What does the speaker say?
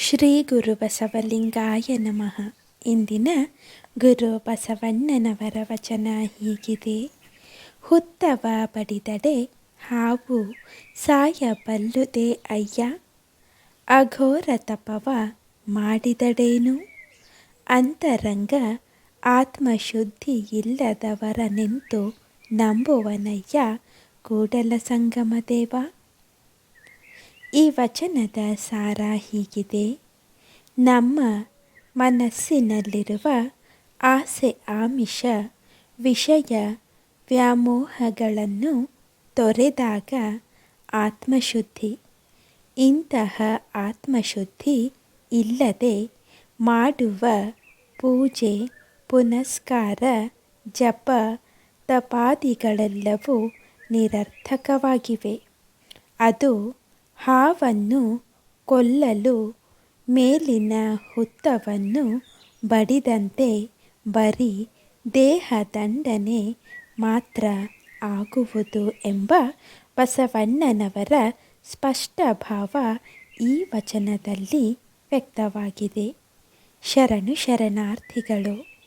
ಶ್ರೀ ಗುರು ಬಸವಲಿಂಗಾಯ ನಮಃ. ಇಂದಿನ ಗುರು ಬಸವಣ್ಣನವರ ವಚನ ಹೀಗಿದೆ. ಹುತ್ತವ ಬಡಿದಡೆ ಹಾವು ಸಾಯಬಲ್ಲುದೆ ಅಯ್ಯ. ಅಘೋರ ತಪವ ಮಾಡಿದಡೇನು? ಅಂತರಂಗ ಆತ್ಮಶುದ್ಧಿ ಇಲ್ಲದವರ ನಿಂತು ನಂಬುವನಯ್ಯ ಕೂಡಲ ಸಂಗಮ ದೇವ ಈ ವಚನದ ಸಾರ ಹೀಗಿದೆ. ನಮ್ಮ ಮನಸ್ಸಿನಲ್ಲಿರುವ ಆಸೆ ಆಮಿಷ ವಿಷಯ ವ್ಯಾಮೋಹಗಳನ್ನು ತೊರೆದಾಗ ಆತ್ಮಶುದ್ಧಿ. ಇಂತಹ ಆತ್ಮಶುದ್ಧಿ ಇಲ್ಲದೆ ಮಾಡುವ ಪೂಜೆ, ಪುನಸ್ಕಾರ, ಜಪ ತಪಾದಿಗಳೆಲ್ಲವೂ ನಿರರ್ಥಕವಾಗಿವೆ. ಅದು ಹಾವನ್ನು ಕೊಲ್ಲಲು ಮೇಲಿನ ಹುತ್ತವನ್ನು ಬಡಿದಂತೆ ಬರೀ ದೇಹದಂಡನೆ ಮಾತ್ರ ಆಗುವುದು ಎಂಬ ಬಸವಣ್ಣನವರ ಸ್ಪಷ್ಟ ಭಾವ ಈ ವಚನದಲ್ಲಿ ವ್ಯಕ್ತವಾಗಿದೆ. ಶರಣು ಶರಣಾರ್ಥಿಗಳು